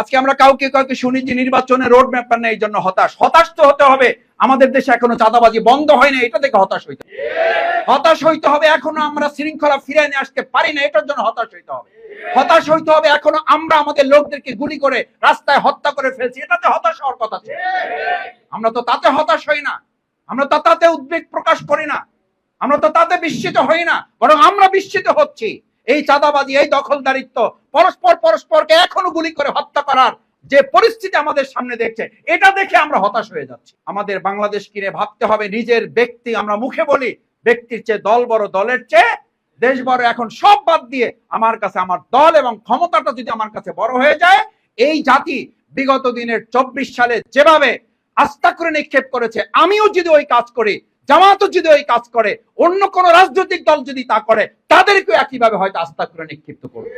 আজকে আমরা কাউকে কাউকে শুনি যে নির্বাচনের রোড ম্যাপ নেই, এই জন্য হতাশ। হতাশ তো হতে হবে। আমাদের দেশে এখনও চাঁদাবাজি বন্ধ হয় না এটা থেকে হতাশ হইতে। হতাশ হইতে হবে, এখনও আমরা শৃঙ্খলা ফিরিয়ে নিয়ে আসতে পারি না, এটার জন্য হতাশ হইতে হবে। হতাশ হইতে হবে, এখনও আমরা আমাদের লোকদেরকে গুলি করে রাস্তায় হত্যা করে ফেলছি, এটাতে হতাশ হওয়ার কথা ছিল। আমরা তো তাতে হতাশ হই না। আমরা তো তাতে উদ্বেগ প্রকাশ করি না। আমরা তো তাতে বিস্মিত হই না, বরং আমরা বিস্মিত হচ্ছি। এই চাঁদাবাজি, এই দখলদারিত্ব পরস্পর পরস্পরকে এখনও গুলি করে হত্যা করার যে পরিস্থিতি আমাদের সামনে দেখছে, এটা দেখে আমরা হতাশ হয়ে যাচ্ছি। আমাদের বাংলাদেশ কিনে ভাবতে হবে, নিজের ব্যক্তি আমরা মুখে বলি, ব্যক্তির চেয়ে দল বড় দলের চেয়ে দেশ বড়। এখন সব বাদ দিয়ে আমার কাছে আমার দল এবং ক্ষমতাটা যদি আমার কাছে বড় হয়ে যায়, এই জাতি বিগত দিনের চব্বিশ সালে যেভাবে আস্থা করে নিক্ষেপ করেছে, আমিও যদি ওই কাজ করি জামাতও যদি ওই কাজ করে, অন্য কোন রাজনৈতিক দল যদি তা করে, তাদেরকেও একইভাবে হয়তো আস্থা করে নিক্ষিপ্ত করবে।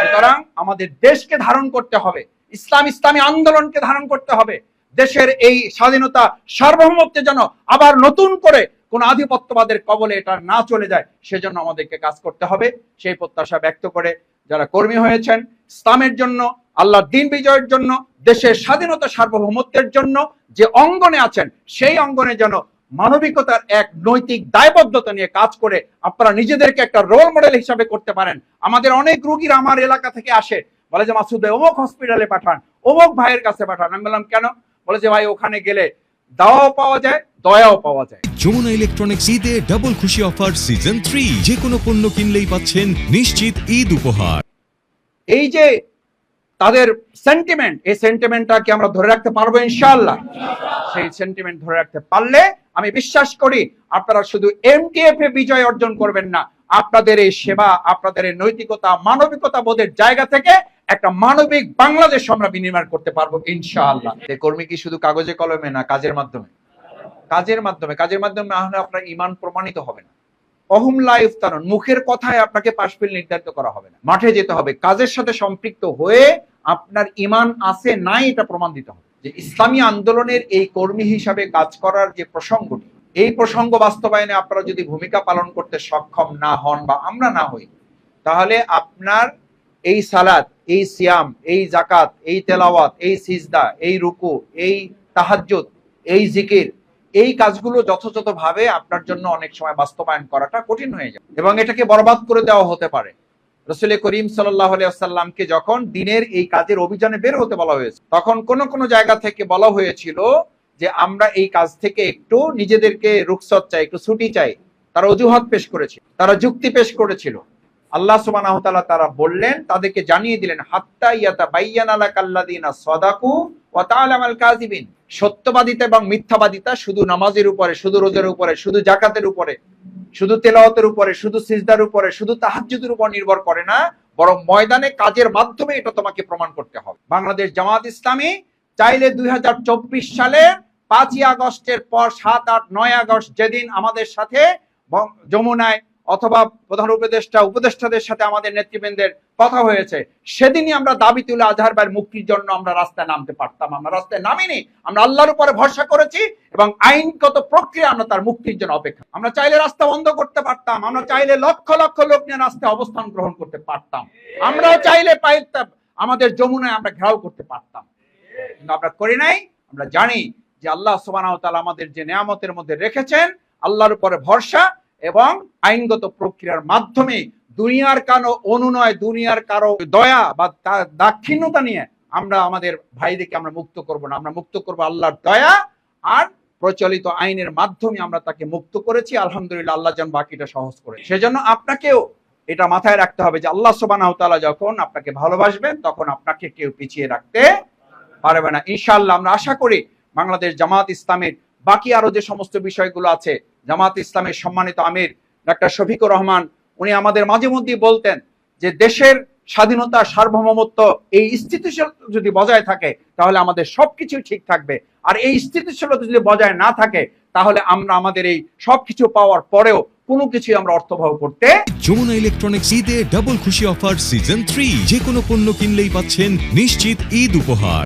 সুতরাং আমাদের দেশকে ধারণ করতে হবে, ইসলাম ইসলামী আন্দোলনকে ধারণ করতে হবে, দেশের এই স্বাধীনতা সার্বভৌমত্বের জন্য আবার নতুন করে কোন আধিপত্যবাদের কবলে এটা না চলে যায়, সেজন্য আমাদেরকে কাজ করতে হবে। সেই প্রত্যাশা ব্যক্ত করে যারা কর্মী হয়েছেন, ইসলামের জন্য আল্লাহ দিন বিজয়ের জন্য, দেশের স্বাধীনতা সার্বভৌমত্বের জন্য যে অঙ্গনে আছেন, সেই অঙ্গনে যেন মানবিকতার এক নৈতিক দায়বদ্ধতা নিয়ে কাজ করে আপনারা নিজেদেরকে একটা রোল মডেল হিসাবে করতে পারেন। আমাদের অনেক রুগীরা আমার এলাকা থেকে আসে। বলে যে মাসুদ ভাই অমুক হসপিটালে পাঠান অমুক ভাইয়ের কাছে পাঠান। আমি বললাম কেন? বলে যে ভাই ওখানে গেলে দাওয়াও পাওয়া যায় দয়াও পাওয়া যায়। যমুনা ইলেকট্রনিক্স ঈদে ডাবল খুশি অফার সিজন থ্রি যে কোনো পণ্য কিনলেই পাচ্ছেন নিশ্চিত ঈদ উপহার। এই যে তাদের সেন্টিমেন্ট এই সেন্টিমেন্টটাকে আমরা ধরে রাখতে পারব ইনশাআল্লাহ। সেই সেন্টিমেন্ট ধরে রাখতে পারলে আমি বিশ্বাস করি আপনারা শুধু এমটিএফ এ বিজয় অর্জন করবেন না, আপনাদের এই সেবা, আপনাদের এই নৈতিকতা, মানবিকতা বোধের জায়গা থেকে একটা মানবিক বাংলাদেশ আমরা বিনির্মাণ করতে পারব ইনশাআল্লাহ। কর্মী কি শুধু কাগজে কলমে না, কাজের মাধ্যমে? কাজের মাধ্যমে কাজের মাধ্যমে না হলে আপনার ইমান প্রমাণিত হবে না। অহম লাইফ তারণ মুখের কথায় আপনাকে পাশফিল নির্ধারিত করা হবে না। মাঠে যেতে হবে, কাজের সাথে সম্পৃক্ত হয়ে আপনার ইমান আছে, নাই, এটা প্রমাণ দিতে হবে। যে ইসলামী আন্দোলনের এই কর্মী হিসাবে কাজ করার যে প্রসঙ্গটি, এই প্রসঙ্গ বাস্তবায়নে আপনারা যদি ভূমিকা পালন করতে সক্ষম না হন বা আমরা না হই, তাহলে আপনার এই সালাদ এই সিয়াম, এই জাকাত এই তেলাওয়াত, এই সিজদা, এই রুকু, এই তাহাজ্জুদ, এই জিকির, এই কাজগুলো যথাযথভাবে আপনার জন্য অনেক সময় বাস্তবায়ন করাটা কঠিন হয়ে যায় এবং এটাকে বরবাদ করে দেওয়া হতে পারে। রসুল করিম সাল্লামকে যখন দিনের এই কাজের অভিযানে বের হতে বলা হয়েছে, তখন কোন কোন জায়গা থেকে বলা হয়েছিল যে আমরা এই কাজ থেকে একটু নিজেদেরকে রুখসত চাই, একটু ছুটি চাই। তারা অজুহাত পেশ করেছিল, তারা যুক্তি পেশ করেছিল। আল্লাহ তাআলা তারা বললেন, তাদেরকে জানিয়ে দিলেন, হাত্তা ইয়াতা বাইয়ানা লাকাল্লাযিনা সাদাকু ওয়া তাআলামাল সত্যবাদিতা এবং মিথ্যাবাদিতা শুধু নামাজের উপরে, শুধু রোজার উপরে, শুধু জাকাতের উপরে। শুধু তেলাওয়াতের উপরে, শুধু সিজদার উপরে, শুধু তাহাজুদের উপর নির্ভর করে না, বরং ময়দানে কাজের মাধ্যমে এটা তোমাকে প্রমাণ করতে হবে। বাংলাদেশ জামাত ইসলামী চাইলে দুই সালে পাঁচই আগস্টের পর সাত আট নয় আগস্ট যেদিন আমাদের সাথে যমুনায় অথবা প্রধান উপদেষ্টা, উপদেষ্টাদের সাথে আমাদের নেতৃবৃন্দের কথা হয়েছে, সেদিনই আমরা দাবি তুলে আজহার ভাইয়ের মুক্তির জন্য আমরা রাস্তায় নামতে পারতাম। আমরা রাস্তায় নামিনি, আমরা আল্লাহর উপরে ভরসা করেছি এবং আইনগত প্রক্রিয়া আমরা তার মুক্তির জন্য অপেক্ষা। আমরা চাইলে রাস্তা বন্ধ করতে পারতাম, আমরা চাইলে লক্ষ লক্ষ লোক নিয়ে রাস্তায় অবস্থান গ্রহণ করতে পারতাম। আমরাও চাইলে পাইতাম, আমাদের যমুনায় আমরা ঘেরাও করতে পারতাম। কিন্তু আমরা করি নাই, আমরা জানি যে আল্লাহ তাআলা আমাদের যে নিয়ামতের মধ্যে রেখেছেন, আল্লাহর উপরে ভরসা এবং আইনগত প্রক্রিয়ার মাধ্যমে দুনিয়ার কারও অনুনয়, দুনিয়ার কারও দয়া বা দাক্ষিণ্যতা নিয়ে আমরা আমাদের ভাইদেরকে আমরা মুক্ত করব না। আমরা মুক্ত করব আল্লাহর দয়া আর প্রচলিত আইনের মাধ্যমে আমরা তাকে মুক্ত করেছি। আলহামদুলিল্লাহ আল্লাহ যেন বাকিটা সহজ করে। সেজন্য আপনাকেও এটা মাথায় রাখতে হবে যে আল্লাহ সুবহানাহু ওয়া তাআলা যখন আপনাকে ভালোবাসবেন, তখন আপনাকে কেউ পিছিয়ে রাখতে পারবে না। ইনশাল্লাহ আমরা আশা করি বাংলাদেশ জামাত ইসলামের বাকি আরও যে সমস্ত বিষয়গুলো আছে জামাত ইসলামের সম্মানিত আমির ডাক্তার শফিকুর রহমান, উনি আমাদের মাঝে মধ্যেই বলতেন যে দেশের স্বাধীনতা, সার্বভৌমত্ব এই স্থিতিশীল যদি বজায় থাকে, তাহলে আমাদের সবকিছু ঠিক থাকবে। আর এই স্থিতিশীলতা যদি বজায় না থাকে, তাহলে আমরা আমাদের এই সবকিছু পাওয়ার পরেও কোনো কিছুই আমরা অর্থবহ করতে যমুনা ইলেকট্রনিক্স ঈদে ডাবল খুশি অফার সিজন থ্রি যে কোনো পণ্য কিনলেই পাচ্ছেন নিশ্চিত ঈদ উপহার।